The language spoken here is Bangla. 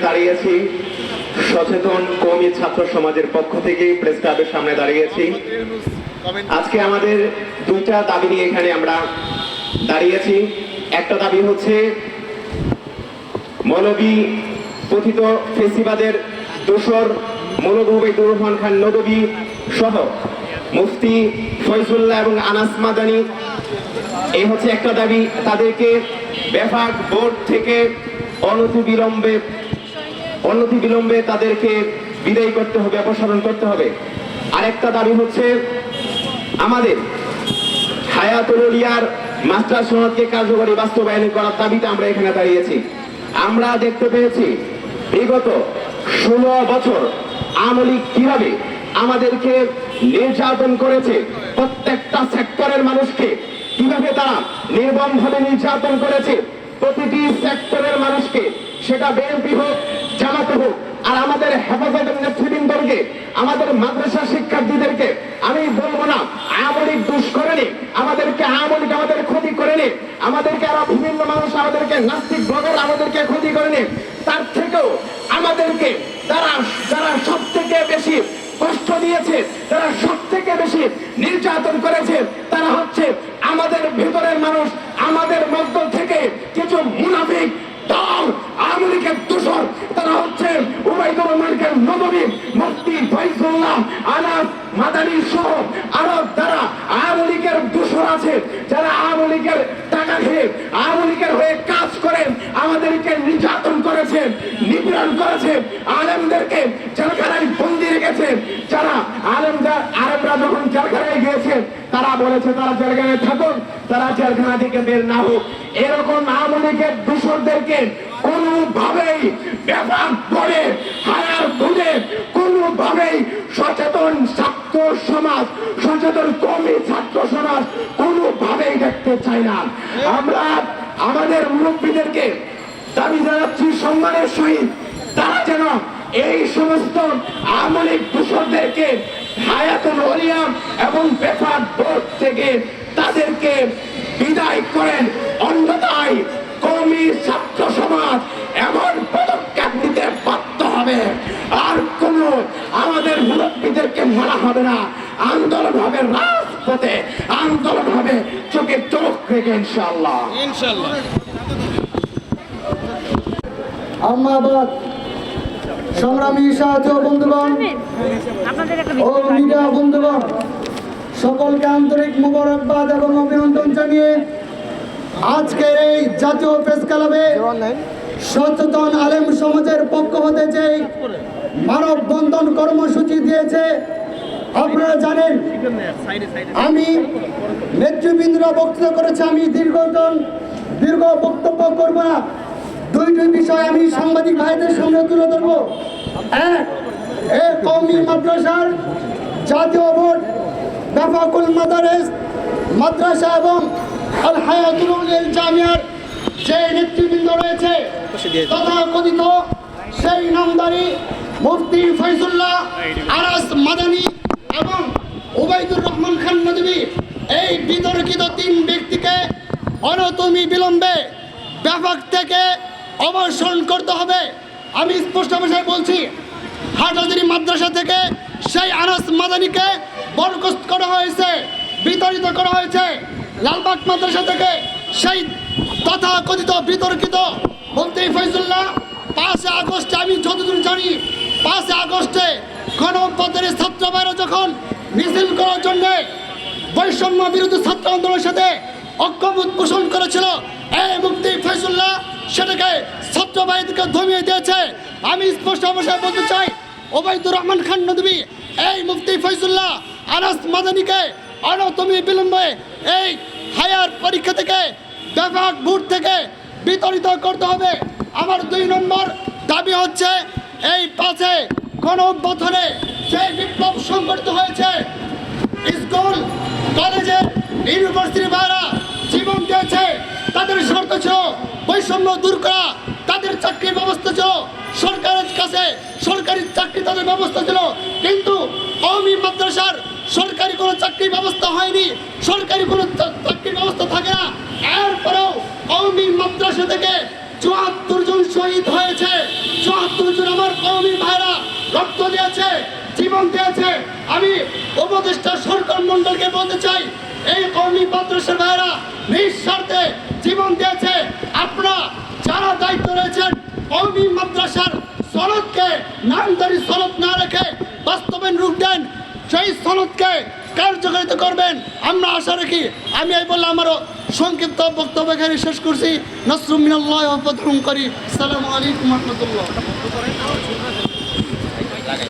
দাঁড়িয়েছি সচেতন কমি ছাত্র সমাজের পক্ষ থেকে প্রেস ক্লাবের সামনে দাঁড়িয়েছি। আজকে আমাদের দুইটা দাবি নিয়ে এখানে আমরা দাঁড়িয়েছি। একটা দাবি হচ্ছে মৌলবী কথিত ফেসিবাদের দোসর মৌলভী রহমান খান নদবী সহ মুফতি ফয়জুল্লাহ এবং আনাস মাদানি। এই হচ্ছে একটা দাবি। তাদেরকে বেফাক বোর্ড থেকে অনতি বিলম্বে অনতি বিলম্বে তাদেরকে বিদায় করতে হবে, অপসারণ করতে হবে। আরেকটা দাবি হচ্ছে, আমাদের হায়াতুল উলিয়ার মাস্টার সনদকে কার্যকরী বাস্তবায়ন করার দাবিতে আমরা এখানে দাঁড়িয়েছি। আমরা দেখতে পেয়েছি, বিগত ষোলো বছর আমলি কীভাবে আমাদেরকে নির্যাতন করেছে, প্রত্যেকটা সেক্টরের মানুষকে কীভাবে তারা নির্মমভাবে নির্যাতন করেছে প্রতিটি সেক্টরের মানুষকে সেটা বিএনপি হোক, জামাত হোক, আর আমাদের হেফাজতের নেতৃবৃন্দকে, আমাদের মাদ্রাসা শিক্ষার্থীদেরকে আমি বলব না, আমলিক দুষ করেনি, আমাদেরকে আমলিক আমাদের ক্ষতি করেনি, আমাদেরকে আরও বিভিন্ন মানুষ আমাদেরকে, নাস্তিক ব্লগার আমাদেরকে ক্ষতি করেনি, তার থেকেও আমাদেরকে তারা যারা সব থেকে বেশি কষ্ট দিয়েছে তারা সব থেকে বেশি নির্যাতন করেছে, তারা হচ্ছে আমাদের ভেতরের মানুষ, আমাদের মধ্য থেকে কিছু মুনাফিক দল আওয়ামী লীগের দোষর তারা হচ্ছে উবাইদুর রহমানকে নবী মুফতি ফয়জুল্লাহ আনাস মাদানী সহ আরও যারা আওয়ামী লীগের দোষর আছে, যারা আওয়ামী লীগের টাকা খেয়ে আওয়ামী লীগের হয়ে কাজ করেন আমাদেরকে নির্যাতন করেছে, নিপীড়ন করেছে, আলেমদেরকে জেলখানায় বন্দি রেখেছে। যারা আলেমরা আলেমরা যখন জেলখানায় গিয়েছে, তারা বলেছে, তারা জেলখানায় থাকুক, তারা জেলখানা থেকে বের না হোক। এরকম আওয়ামী লীগের দূষরদেরকে কোনোভাবেই ব্যাপার দেখতে চাই না। আমরা আমাদের মুরব্বীদেরকে দাবি জানাচ্ছি, সম্মানের সহিত তারা যেন এই সমস্ত আমলিক দূষরদেরকে হায়াতুল ওলিয়াম এবং বেফার বোর্ড থেকে তাদেরকে বিদায় করেন। অন্যতায় কমি ছাত্র সমাজ এমন পদক্ষেপ নিতে বাধ্য হবে। আর কোন আমাদের মুরব্বীদেরকে মারা হবে না। আন্দোলন হবে রাজপথে আন্দোলন হবে চোখে চোখ রেখে ইনশাল্লাহ ইনশাল্লাহ আহমাবাদ সংগ্রামী সাহায্য বন্ধুগণ? ও মিডিয়া বন্ধুগণ সকলকে আন্তরিক মুবারকবাদ এবং অভিনন্দন জানিয়ে আজকের এই জাতীয় প্রেস ক্লাবে সচেতন আলেম সমাজের পক্ষ হতে যে মানব বন্ধন কর্মসূচি দিয়েছে আপনারা জানেন, আমি নেতৃবৃন্দরা বক্তব্য করেছে, আমি দীর্ঘজন দীর্ঘ বক্তব্য করব না। দুইটি বিষয় আমি সাংবাদিক ভাইদের সামনে তুলে ধরবো। এক, এ কৌমি মাদ্রাসার জাতীয় বোর্ড বেফাকুল মাদারেস মাদ্রাসা এবং আল হায়াতুল জামিয়ার যে নেতৃবৃন্দ রয়েছে তথা কথিত সেই নামদারি মুফতি ফৈজুল্লাহ আরাস মাদানী এবং ওবায়দুর রহমান খান নদী এই বিতর্কিত তিন ব্যক্তিকে অনতমি বিলম্বে ব্যাপক থেকে অবসরণ করতে হবে। আমি স্পষ্ট ভাষায় বলছি, হাটহাজারি মাদ্রাসা থেকে সেই আনাস মাদানিকে বরখাস্ত করা হয়েছে, বিতাড়িত করা হয়েছে। লালবাগ মাদ্রাসা থেকে সেই তথা কথিত বিতর্কিত মুফতি ফৈজুল্লাহ পাঁচে আগস্টে আমি যতদূর জানি পাঁচে আগস্টে গণপথের ছাত্র যখন মিছিল করার জন্যে বৈষম্য বিরোধী ছাত্র আন্দোলনের সাথে ঐক্যবোধ পোষণ করেছিল। এই মুক্তি ফৈজুল্লাহ সেটাকে ছাত্র ভাইদেরকে ধমিয়ে দিয়েছে। আমি স্পষ্ট ভাষায় বলতে চাই, ওবায়দুর রহমান খান নদী, এই মুফতি ফৈজুল্লাহ আনাস মাদানিকে অনতমি বিলম্বে এই হায়ার পরীক্ষা থেকে ব্যাপক বুট থেকে বিতরিত করতে হবে। আমার দুই নম্বর দাবি হচ্ছে, এই পাঁচে গণ অভ্যুত্থানে যে বিপ্লব সংগঠিত হয়েছে, স্কুল কলেজের ইউনিভার্সিটি ছিল বৈষম্য দূর করা, তাদের চাকরির ব্যবস্থা ছিল, সরকারের কাছে সরকারি চাকরি তাদের ব্যবস্থা ছিল, কিন্তু কওমি মাদ্রাসার সরকারি কোনো চাকরির ব্যবস্থা হয়নি, সরকারি কোনো চাকরির ব্যবস্থা থাকে না। এরপরেও কওমি মাদ্রাসা থেকে চুয়াত্তর জন শহীদ হয়েছে। চুয়াত্তর দিয়েছে, জীবন দিয়েছে। আমি উপদেষ্টা সরকার মন্ডলকে বলতে চাই, এই কর্মী মাদ্রাসার ভাইরা নিঃস্বার্থে জীবন দিয়েছে। আপনারা যারা দায়িত্ব রয়েছেন কর্মী মাদ্রাসার সনদকে নামদারি সনদ না রেখে বাস্তবায়ন রূপ দেন, সেই সনদকে কার্যকারিতা করবেন। আমরা আশা রাখি, আমি এই বললাম আমারও সংক্ষিপ্ত বক্তব্য এখানে শেষ করছি। নসরুমিনাল্লাহ করি। সালামু আলাইকুম রহমতুল্লাহ।